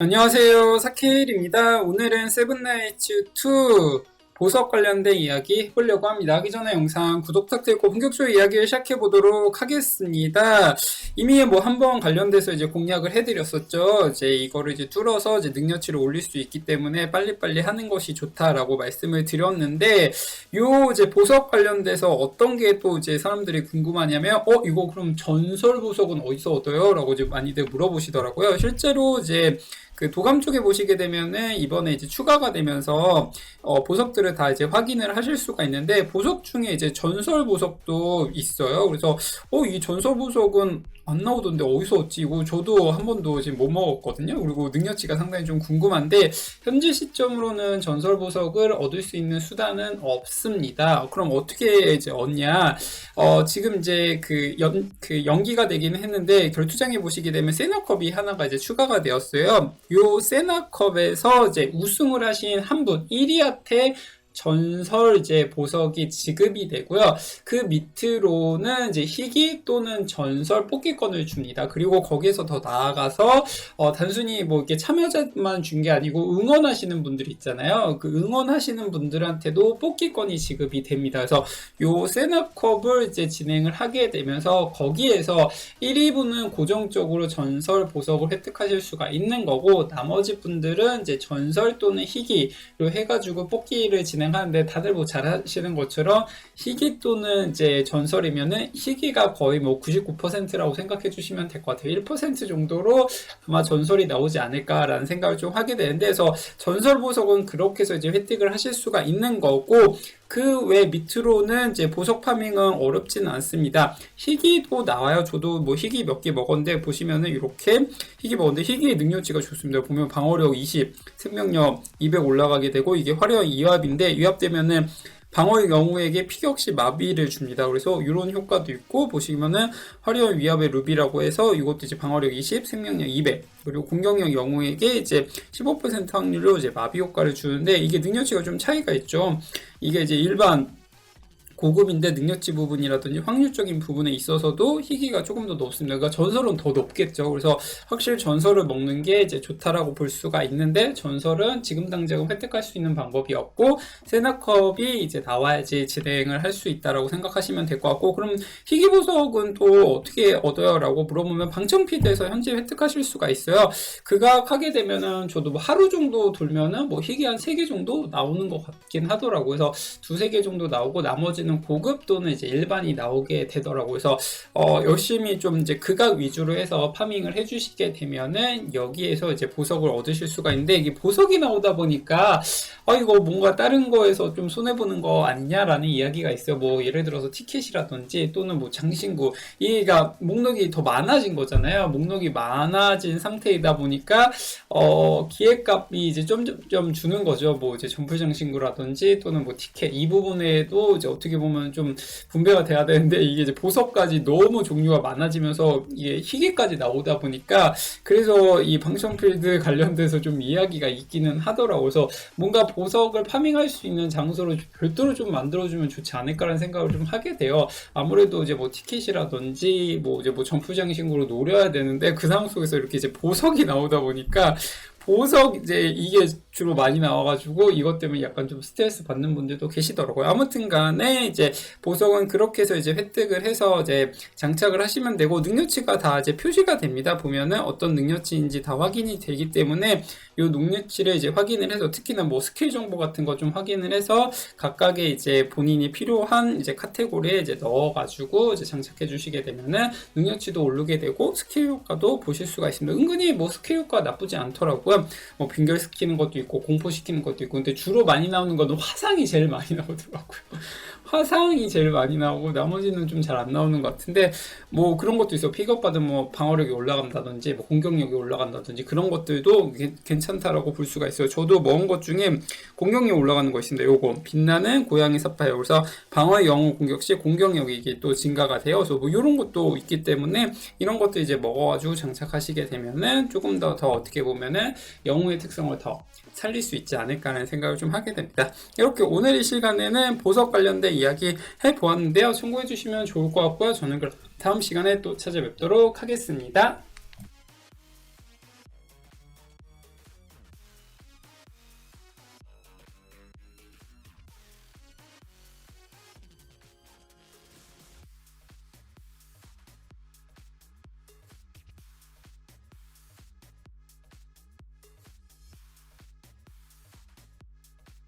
안녕하세요. 사케일입니다. 오늘은 세븐나이츠 2 보석 관련된 이야기 해보려고 합니다. 하기 전에 영상 구독 부탁드리고 본격적으로 이야기를 시작해보도록 하겠습니다. 이미 뭐 한 번 관련돼서 이제 공략을 해드렸었죠. 이제 이거를 이제 뚫어서 이제 능력치를 올릴 수 있기 때문에 빨리빨리 하는 것이 좋다라고 말씀을 드렸는데 요 이제 보석 관련돼서 어떤 게 또 이제 사람들이 궁금하냐면 어 이거 그럼 전설 보석은 어디서 얻어요? 라고 이제 많이들 물어보시더라고요. 실제로 이제 그 도감 쪽에 보시게 되면은 이번에 이제 추가가 되면서 어, 보석들을 다 이제 확인을 하실 수가 있는데 보석 중에 이제 전설 보석도 있어요. 그래서 어 이 전설 보석은 안 나오던데 어디서 얻지? 이거 저도 한 번도 지금 못 먹었거든요. 그리고 능력치가 상당히 좀 궁금한데 현재 시점으로는 전설 보석을 얻을 수 있는 수단은 없습니다. 그럼 어떻게 이제 얻냐? 어, 지금 이제 그 연, 그 연기가 되기는 했는데 결투장에 보시게 되면 세나컵이 하나가 이제 추가가 되었어요. 요 세나컵에서 이제 우승을 하신 한 분, 1위한테 전설 이제 보석이 지급이 되고요. 그 밑으로는 이제 희귀 또는 전설 뽑기권을 줍니다. 그리고 거기에서 더 나아가서 어, 단순히 뭐 이렇게 참여자만 준 게 아니고 응원하시는 분들 있잖아요. 그 응원하시는 분들한테도 뽑기권이 지급이 됩니다. 그래서 요 세나컵을 이제 진행을 하게 되면서 거기에서 1위분은 고정적으로 전설 보석을 획득하실 수가 있는 거고 나머지 분들은 이제 전설 또는 희귀로 해가지고 뽑기를 진행 하는데 다들 뭐 잘하시는 것처럼 희귀 또는 이제 전설이면은 희귀가 거의 뭐 99%라고 생각해 주시면 될 것 같아요. 1% 정도로 아마 전설이 나오지 않을까라는 생각을 좀 하게 되는데 그래서 전설 보석은 그렇게 해서 이제 획득을 하실 수가 있는 거고 그 외 밑으로는 이제 보석 파밍은 어렵지는 않습니다. 희귀도 나와요. 저도 뭐 희귀 몇 개 먹었는데 보시면은 이렇게 희귀 먹었는데 희귀의 능력치가 좋습니다. 보면 방어력 20, 생명력 200 올라가게 되고 이게 화려한 이합인데 이합되면은 방어의 경우에게 피격 시 마비를 줍니다. 그래서 이런 효과도 있고 보시면은 화려한 위압의 루비라고 해서 이것도 이제 방어력 20, 생명력 200 그리고 공격력 영웅에게 이제 15% 확률로 이제 마비 효과를 주는데 이게 능력치가 좀 차이가 있죠. 이게 이제 일반 고급인데 능력치 부분이라든지 확률적인 부분에 있어서도 희귀가 조금 더 높습니다. 그러니까 전설은 더 높겠죠. 그래서 확실히 전설을 먹는 게 이제 좋다라고 볼 수가 있는데 전설은 지금 당장은 획득할 수 있는 방법이 없고 세나컵이 이제 나와야지 진행을 할 수 있다라고 생각하시면 될 것 같고 그럼 희귀 보석은 또 어떻게 얻어요라고 물어보면 방청피드에서 현재 획득하실 수가 있어요. 극악하게 되면은 저도 뭐 하루 정도 돌면은 뭐 희귀 한 3개 정도 나오는 것 같긴 하더라고요. 그래서 두세 개 정도 나오고 나머지는 고급 또는 이제 일반이 나오게 되더라고요. 그래서 어 열심히 좀 이제 극악 위주로 해서 파밍을 해주시게 되면은 여기에서 이제 보석을 얻으실 수가 있는데 이게 보석이 나오다 보니까 아 이거 뭔가 다른 거에서 좀 손해 보는 거 아니냐라는 이야기가 있어요. 뭐 예를 들어서 티켓이라든지 또는 뭐 장신구 이가 목록이 더 많아진 거잖아요. 목록이 많아진 상태이다 보니까 어 기획값이 이제 점점 주는 거죠. 뭐 이제 점프 장신구라든지 또는 뭐 티켓 이 부분에도 이제 어떻게 보면 좀 분배가 돼야 되는데 이게 이제 보석까지 너무 종류가 많아지면서 이게 희귀까지 나오다 보니까 그래서 이 방청필드 관련돼서 좀 이야기가 있기는 하더라고요. 그래서 뭔가 보석을 파밍할 수 있는 장소로 별도로 좀 만들어주면 좋지 않을까라는 생각을 좀 하게 돼요. 아무래도 이제 뭐 티켓이라든지 뭐 이제 뭐 점프장 신고로 노려야 되는데 그 상황 속에서 이렇게 이제 보석이 나오다 보니까 보석 이제 이게 주로 많이 나와가지고 이것 때문에 약간 좀 스트레스 받는 분들도 계시더라고요. 아무튼 간에 이제 보석은 그렇게 해서 이제 획득을 해서 이제 장착을 하시면 되고 능력치가 다 이제 표시가 됩니다. 보면은 어떤 능력치인지 다 확인이 되기 때문에 이 능력치를 이제 확인을 해서 특히나 뭐 스킬 정보 같은 거 좀 확인을 해서 각각의 이제 본인이 필요한 이제 카테고리에 이제 넣어가지고 이제 장착해 주시게 되면은 능력치도 오르게 되고 스킬 효과도 보실 수가 있습니다. 은근히 뭐 스킬 효과 나쁘지 않더라고요. 뭐 빙결 시키는 것도 있고 공포 시키는 것도 있고 근데 주로 많이 나오는 거는 화상이 제일 많이 나오더라고요. 화상이 제일 많이 나오고 나머지는 좀 잘 안 나오는 것 같은데 뭐 그런 것도 있어 픽업 받으면 뭐 방어력이 올라간다든지 뭐 공격력이 올라간다든지 그런 것들도 게- 괜찮다라고 볼 수가 있어요. 저도 먹은 것 중에 공격력 올라가는 거 있습니다. 요거 빛나는 고양이 사파이어 그래서 방어 영웅 공격 시 공격력이 이게 또 증가가. 그래서 뭐 이런 것도 있기 때문에 이런 것도 이제 먹어가지고 장착하시게 되면은 조금 더 더 어떻게 보면은 영웅의 특성을 더 살릴 수 있지 않을까라는 생각을 좀 하게 됩니다. 이렇게 오늘 이 시간에는 보석 관련된 이야기 해 보았는데요. 참고해 주시면 좋을 것 같고요. 저는 그럼 다음 시간에 또 찾아뵙도록 하겠습니다.